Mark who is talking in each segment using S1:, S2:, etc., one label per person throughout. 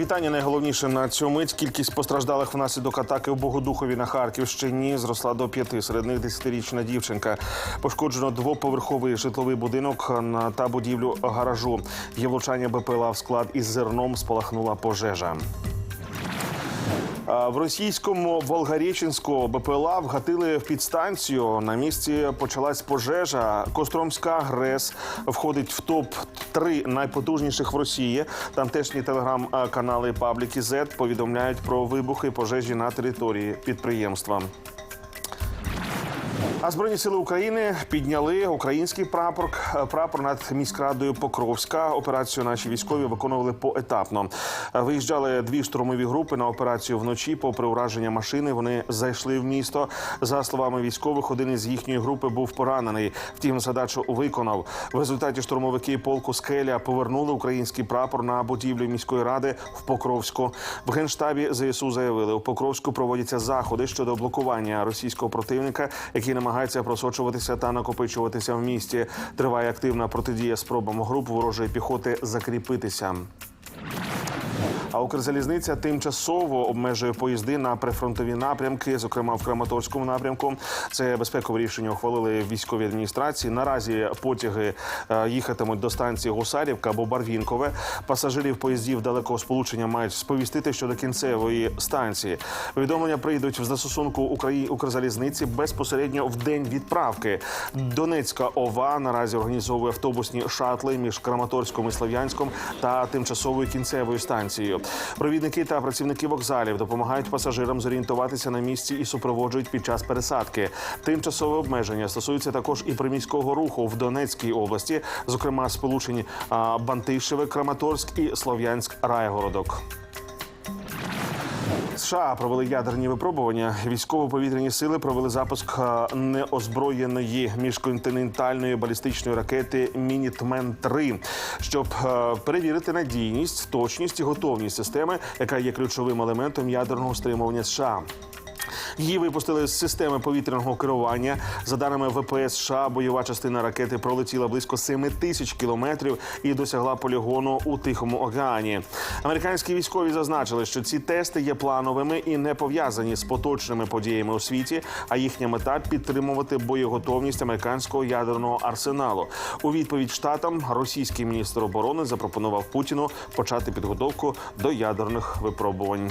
S1: Вітання найголовніше на цю мить. Кількість постраждалих внаслідок атаки у Богодухові на Харківщині зросла до п'яти. Серед них десятирічна дівчинка. Пошкоджено двоповерховий житловий будинок та будівлю гаражу. Є влучання БПЛА в склад із зерном спалахнула пожежа. В російському Волгареченську БПЛА вгатили в підстанцію. На місці почалась пожежа. Костромська ГРЕС входить в топ 3 найпотужніших в Росії. Тамтешні телеграм-канали Пабліки Z повідомляють про вибухи пожежі на території підприємства. А збройні сили України підняли український прапор прапор над міськрадою Покровська. Операцію наші військові виконували поетапно. Виїжджали дві штурмові групи на операцію вночі. Попри ураження машини, вони зайшли в місто. За словами військових, один із їхньої групи був поранений. Втім, задачу виконав. В результаті штурмовики полку Скеля повернули український прапор на будівлю міської ради в Покровську. В генштабі ЗСУ заявили, у Покровську проводяться заходи щодо блокування російського противника, який намагається просочуватися та накопичуватися в місті. Триває активна протидія спробам груп ворожої піхоти закріпитися. А Укрзалізниця тимчасово обмежує поїзди на прифронтові напрямки, зокрема в Краматорському напрямку. Це безпекове рішення ухвалили військові адміністрації. Наразі потяги е, їхатимуть до станції Гусарівка або Барвінкове. Пасажирів поїздів далекого сполучення мають сповістити щодо кінцевої станції. Повідомлення прийдуть в застосунку Украї... Укрзалізниці безпосередньо в день відправки. Донецька ОВА наразі організовує автобусні шатли між Краматорськом і Слов'янськом та тимчасовою кінцевою станцією. Провідники та працівники вокзалів допомагають пасажирам зорієнтуватися на місці і супроводжують під час пересадки. Тимчасове обмеження стосується також і приміського руху в Донецькій області, зокрема сполучені Бантишеве, Краматорськ і Слов'янськ Райгородок. США провели ядерні випробування. Військово-повітряні сили провели запуск е, неозброєної міжконтинентальної балістичної ракети Мінітмен 3 щоб е, перевірити надійність, точність і готовність системи, яка є ключовим елементом ядерного стримування США. Її випустили з системи повітряного керування. За даними ВПС США, бойова частина ракети пролетіла близько 7 тисяч кілометрів і досягла полігону у Тихому океані. Американські військові зазначили, що ці тести є плановими і не пов'язані з поточними подіями у світі. А їхня мета підтримувати боєготовність американського ядерного арсеналу. У відповідь штатам російський міністр оборони запропонував Путіну почати підготовку до ядерних випробувань.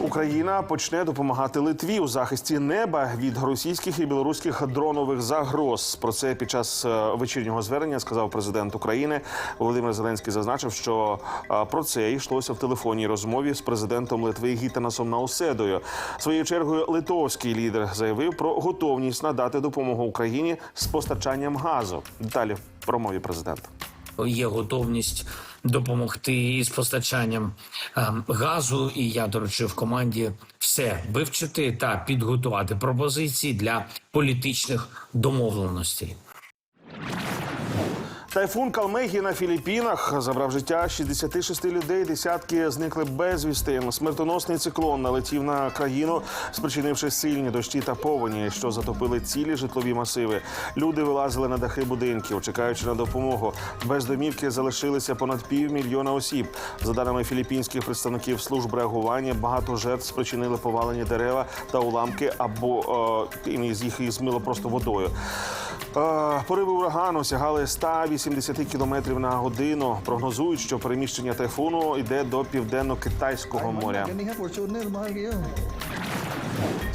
S1: Україна почне допомагати Литві у захисті неба від російських і білоруських дронових загроз. Про це під час е, вечірнього звернення сказав президент України Володимир Зеленський. Зазначив, що е, про це йшлося в телефонній розмові з президентом Литви Гітанасом Науседою. Своєю чергою литовський лідер заявив про готовність надати допомогу Україні з постачанням газу. Деталі в промові президента.
S2: Є готовність допомогти із постачанням е, газу. І я, доручив команді все вивчити та підготувати пропозиції для політичних домовленостей.
S1: Тайфун Калмегі на Філіппінах забрав життя 66 людей. Десятки зникли безвісти. Смертоносний циклон налетів на країну, спричинивши сильні дощі та повені, що затопили цілі житлові масиви. Люди вилазили на дахи будинків, чекаючи на допомогу. Без домівки залишилися понад півмільйона осіб. За даними філіппінських представників служб реагування, багато жертв спричинили повалені дерева та уламки або е, їх змило просто водою. Пориви урагану сягали 180 км на годину. Прогнозують, що переміщення тайфуну йде до південно-китайського моря.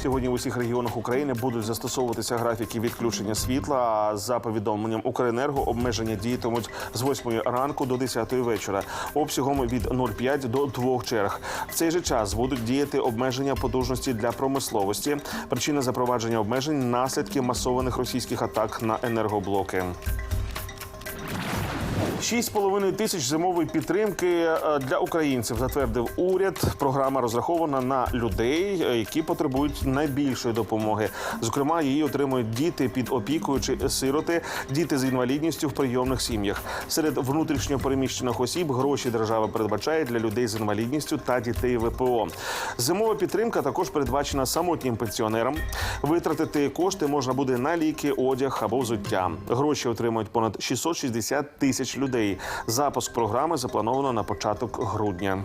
S1: Сьогодні в усіх регіонах України будуть застосовуватися графіки відключення світла. За повідомленням Укренерго обмеження діятимуть з 8 ранку до 10 вечора, обсягом від 0,5 до 2 черг. В цей же час будуть діяти обмеження потужності для промисловості. Причина запровадження обмежень наслідки масованих російських атак на енергоблоки. 6,5 тисяч зимової підтримки е, для українців затвердив уряд. Програма розрахована на людей, е, які потребують найбільшої допомоги. Зокрема, її отримують діти під опікою чи сироти, діти з інвалідністю в прийомних сім'ях. Серед внутрішньо переміщених осіб гроші держава передбачає для людей з інвалідністю та дітей ВПО. Зимова підтримка також передбачена самотнім пенсіонерам. Витратити кошти можна буде на ліки, одяг або взуття. Гроші отримують понад 660 тисяч людей. Запуск програми заплановано на початок грудня.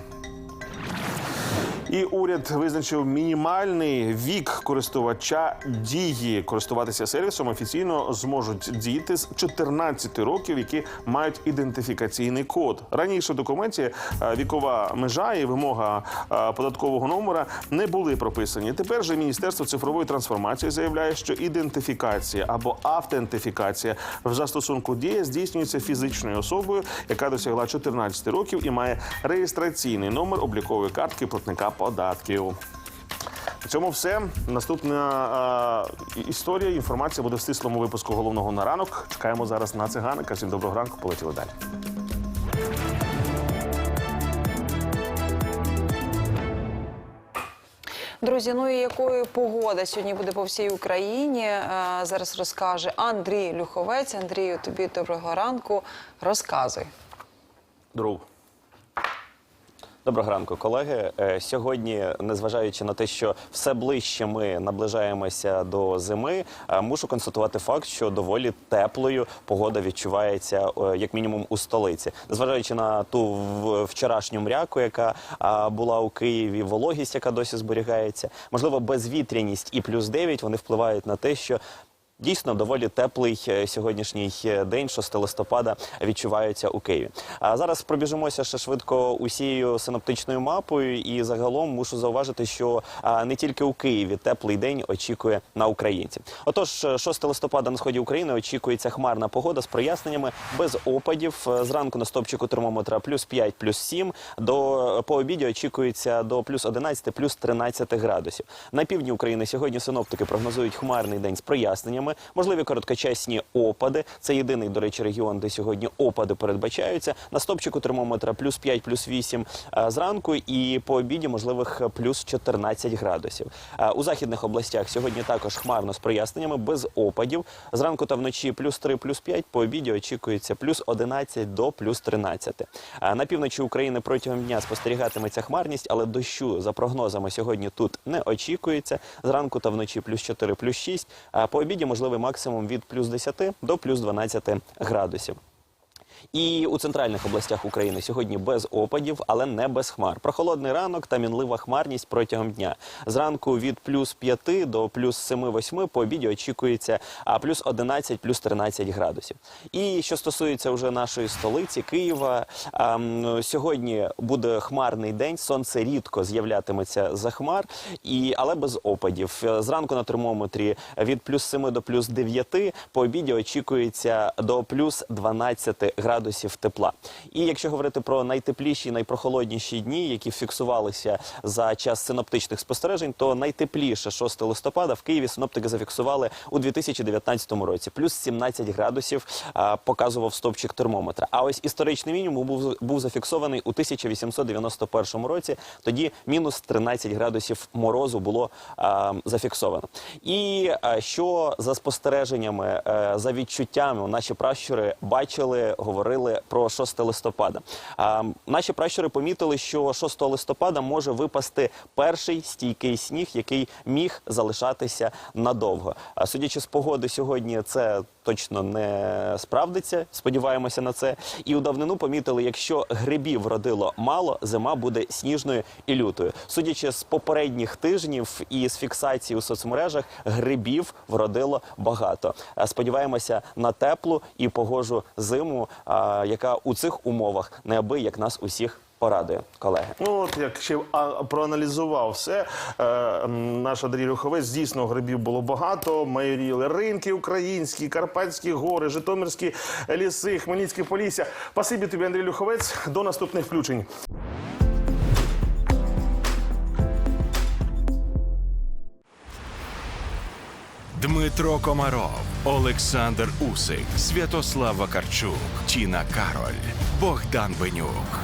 S1: І уряд визначив мінімальний вік користувача дії. Користуватися сервісом офіційно зможуть діти з 14 років, які мають ідентифікаційний код. Раніше в документі е, вікова межа і вимога е, податкового номера не були прописані. Тепер же Міністерство цифрової трансформації заявляє, що ідентифікація або автентифікація в застосунку дія здійснюється фізичною особою, яка досягла 14 років і має реєстраційний номер облікової картки платника податків. На цьому все. Наступна е, історія. Інформація буде в стислому випуску головного на ранок. Чекаємо зараз на циганика. Всім доброго ранку. Полетіли далі.
S3: Друзі, ну і якою погода сьогодні буде по всій Україні? е, Зараз розкаже Андрій Люховець. Андрію, тобі доброго ранку. Розказуй.
S1: Друг.
S4: Доброго ранку, колеги. Е, Сьогодні, незважаючи на те, що все ближче ми наближаємося до зими, е, мушу констатувати факт, що доволі теплою погода відчувається е, як мінімум у столиці. Незважаючи на ту вчорашню мряку, яка була у Києві, вологість, яка досі зберігається, можливо, безвітряність і плюс 9, вони впливають на те, що Дійсно, доволі теплий е, сьогоднішній е, день, 6 листопада, відчувається у Києві. А зараз пробіжимося ще швидко усією синоптичною мапою, і загалом мушу зауважити, що не тільки у Києві теплий день очікує на українців. Отож, е, 6 листопада на сході України очікується хмарна погода з проясненнями без опадів. Е, Зранку на стопчику термометра плюс 5, плюс 7. До по обіді очікується до плюс 11, плюс 13 градусів. На півдні України сьогодні синоптики прогнозують хмарний день з проясненнями, можливі короткочасні опади. Це єдиний, до речі, регіон, де сьогодні опади передбачаються. На стопчику термометра плюс 5, плюс 8 е, зранку і по обіді можливих плюс 14 градусів. Е, У західних областях сьогодні також хмарно з проясненнями, без опадів. Зранку та вночі плюс 3, плюс 5, по обіді очікується плюс 11 до плюс 13. Е, На півночі України протягом дня спостерігатиметься хмарність, але дощу за прогнозами сьогодні тут не очікується. Зранку та вночі плюс 4, плюс 6, по обіді можливий максимум від плюс 10 до плюс 12 градусів. І у центральних областях України сьогодні без опадів, але не без хмар. Прохолодний ранок та мінлива хмарність протягом дня. Зранку від плюс 5 до плюс 7-8 по обіді очікується а плюс 11, плюс 13 градусів. І що стосується вже нашої столиці Києва, а, сьогодні буде хмарний день. Сонце рідко з'являтиметься за хмар, і але без опадів. Зранку на термометрі від плюс 7 до плюс 9, по обіді очікується до плюс 12 градусів тепла. І якщо говорити про найтепліші, найпрохолодніші дні, які фіксувалися за час синоптичних спостережень, то найтепліше 6 листопада в Києві синоптики зафіксували у 2019 році. Плюс 17 градусів а, показував стопчик термометра. А ось історичний мінімум був, був зафіксований у 1891 році. Тоді мінус 13 градусів морозу було а, зафіксовано. І а, що за спостереженнями, е, за відчуттями наші пращури бачили, говорили про 6 листопада. Наші пращури помітили, що 6 листопада може випасти перший стійкий сніг, який міг залишатися надовго. Судячи з погоди сьогодні, це точно не справдиться. Сподіваємося на це. І у давнину помітили, якщо грибів родило мало, зима буде сніжною і лютою. Судячи з попередніх тижнів і з фіксації у соцмережах, грибів вродило багато. Е, Сподіваємося на теплу і погожу зиму, яка у цих умовах неабияк нас усіх порадує, колеги.
S1: Ну от як ще а, проаналізував все, е, наш Андрій Люховець, дійсно грибів було багато. Майоріли ринки українські, Карпатські гори, Житомирські ліси, Хмельницьке Полісся. Спасибі тобі, Андрій Люховець. До наступних включень.
S5: Дмитро Комаров, Олександр Усик, Святослав Вакарчук, Тіна Кароль, Богдан Бенюк.